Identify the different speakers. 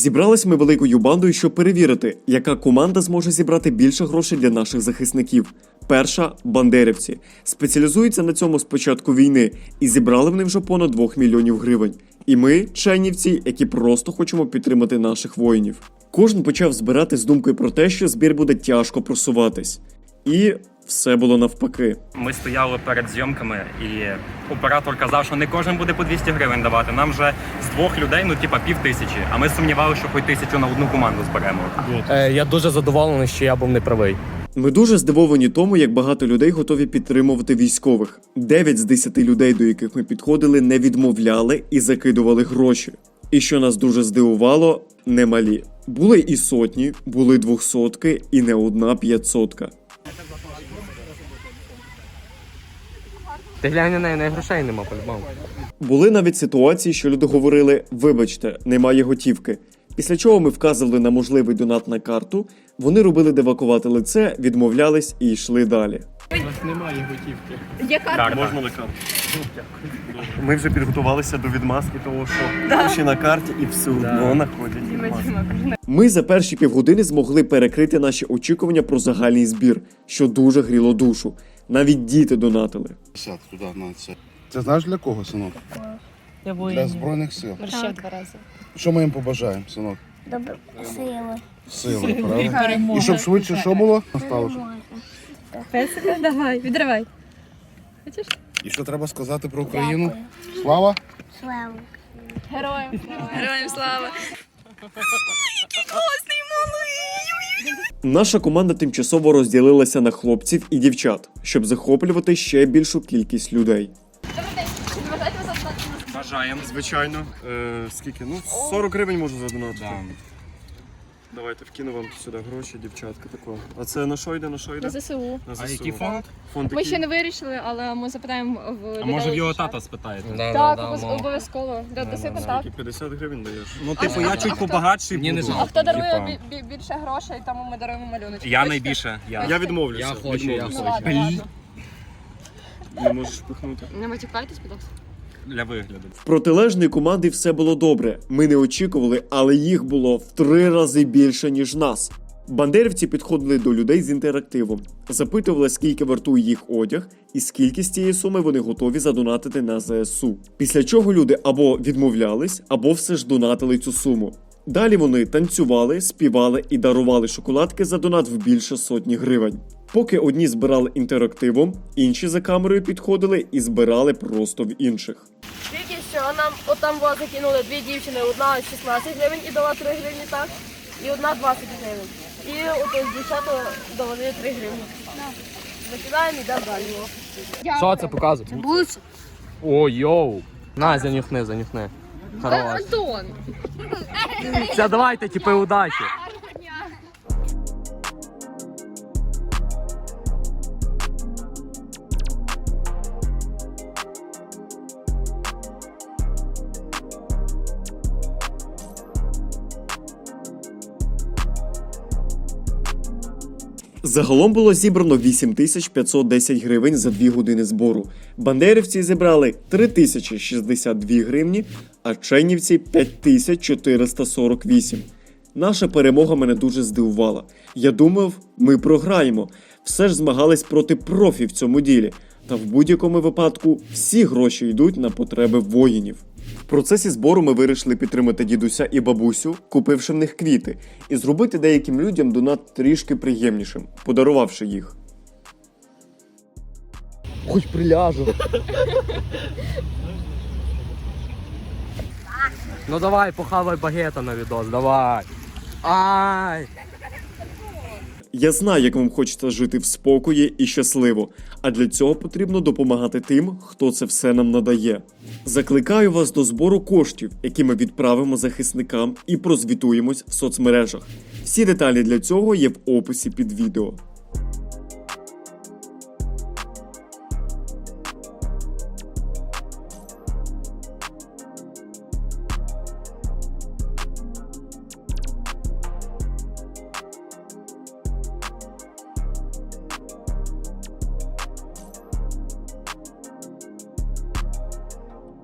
Speaker 1: Зібрались ми великою бандою, щоб перевірити, яка команда зможе зібрати більше грошей для наших захисників. Перша бандерівці спеціалізуються на цьому з початку війни і зібрали вони вже понад 2 мільйонів гривень. І ми, чайнівці, які просто хочемо підтримати наших воїнів. Кожен почав збирати з думкою про те, що збір буде тяжко просуватись. І все було навпаки.
Speaker 2: Ми стояли перед зйомками, і оператор казав, що не кожен буде по 200 гривень давати. Нам вже з двох людей, ну типа пів тисячі. А ми сумнівалися, що хоч тисячу на одну команду зберемо.
Speaker 3: Е, я дуже задоволений, що я був не правий.
Speaker 1: Ми дуже здивовані тому, як багато людей готові підтримувати військових. Дев'ять з десяти людей, до яких ми підходили, не відмовляли і закидували гроші. І що нас дуже здивувало, немалі. Були і сотні, були двохсотки, і не одна п'ятсотка.
Speaker 3: Ти глянь на неї, на грошей нема, по-любому.
Speaker 1: Були навіть ситуації, що люди говорили: вибачте, немає готівки. Після чого ми вказували на можливий донат на карту, вони робили девакувати лице, відмовлялись і йшли далі.
Speaker 4: Є карта.
Speaker 2: Так,
Speaker 1: Можна на карту? Ми вже підготувалися до відмазки, того що гроші на карті і все одно знаходять. Ми за перші півгодини змогли перекрити наші очікування про загальний збір, що дуже гріло душу. Навіть діти донатили.
Speaker 5: 50 туди на це. Це знаєш для кого, синок? Для Збройних сил.
Speaker 4: Ще два рази.
Speaker 5: Що ми їм побажаємо, синок?
Speaker 6: Добре, сили.
Speaker 5: Сили, правда? І щоб швидше що було? Сталося.
Speaker 4: Песика, давай, відривай. Хочеш?
Speaker 5: І що треба сказати про Україну? Слава!
Speaker 6: Слава.
Speaker 4: Героям слава. Героям слава.
Speaker 1: Наша команда тимчасово розділилася на хлопців і дівчат, щоб захоплювати ще більшу кількість людей.
Speaker 2: Бажаємо.
Speaker 1: Звичайно, е, скільки? Ну, 40 гривень можу задонатити. Давайте вкину вам сюди гроші, дівчатка. Тако. А це на що йде? На що йде?
Speaker 4: На ЗСУ.
Speaker 1: На
Speaker 2: А який фонд?
Speaker 1: Фонд
Speaker 4: Ми
Speaker 1: який?
Speaker 4: ще не вирішили, але ми запитаємо в
Speaker 2: А може в його тата спитаєте?
Speaker 3: Да,
Speaker 4: Так,
Speaker 3: да,
Speaker 4: обов'яз-
Speaker 3: да,
Speaker 4: обов'язково. Да, Даси контакт.
Speaker 1: Скільки? 50 гривень даєш?
Speaker 2: Ну, типу, я чуть побагатший
Speaker 3: Ні, не
Speaker 2: буду.
Speaker 4: А хто дарує бі- бі- більше грошей, тому ми даруємо малюночок.
Speaker 2: Я
Speaker 4: Хочете?
Speaker 2: найбільше. Я.
Speaker 1: Я відмовлюся.
Speaker 3: Я хочу, я
Speaker 1: відмовлюся.
Speaker 4: Ну ладно, ладно.
Speaker 1: Не можеш пихнути.
Speaker 4: Не матюкайтесь, будь ласка.
Speaker 2: Для вигляду.
Speaker 1: В протилежної команди все було добре. Ми не очікували, але їх було в три рази більше, ніж нас. Бандерівці підходили до людей з інтерактивом, запитували, скільки вартує їх одяг і скільки з цієї суми вони готові задонатити на ЗСУ. Після чого люди або відмовлялись, або все ж донатили цю суму. Далі вони танцювали, співали і дарували шоколадки за донат в більше сотні гривень. Поки одні збирали інтерактивом, інші за камерою підходили і збирали просто в інших.
Speaker 7: Нам отам вас закинули дві дівчини, одна 16 гривень і дала 3 гривні, так? І одна 20 гривень. І от дівчата дали 3 гривні. Закидаємо і йдемо далі.
Speaker 3: Що це показує? О, йоу. На, занюхни, занюхни. Хорош.
Speaker 4: Антон!
Speaker 3: Все, давайте, типи, удачі.
Speaker 1: Загалом було зібрано 8510 гривень за 2 години збору. Бандерівці зібрали 3062 гривні, а чайнівці 5448. Наша перемога мене дуже здивувала. Я думав, ми програємо. Все ж змагались проти профі в цьому ділі. Та в будь-якому випадку всі гроші йдуть на потреби воїнів. В процесі збору ми вирішили підтримати дідуся і бабусю, купивши в них квіти, і зробити деяким людям донат трішки приємнішим, подарувавши їх.
Speaker 3: Хоч приляжу. Ну давай, похавай багета на відос, давай. Ай!
Speaker 1: Я знаю, як вам хочеться жити в спокої і щасливо, а для цього потрібно допомагати тим, хто це все нам надає. Закликаю вас до збору коштів, які ми відправимо захисникам і прозвітуємось в соцмережах. Всі деталі для цього є в описі під відео.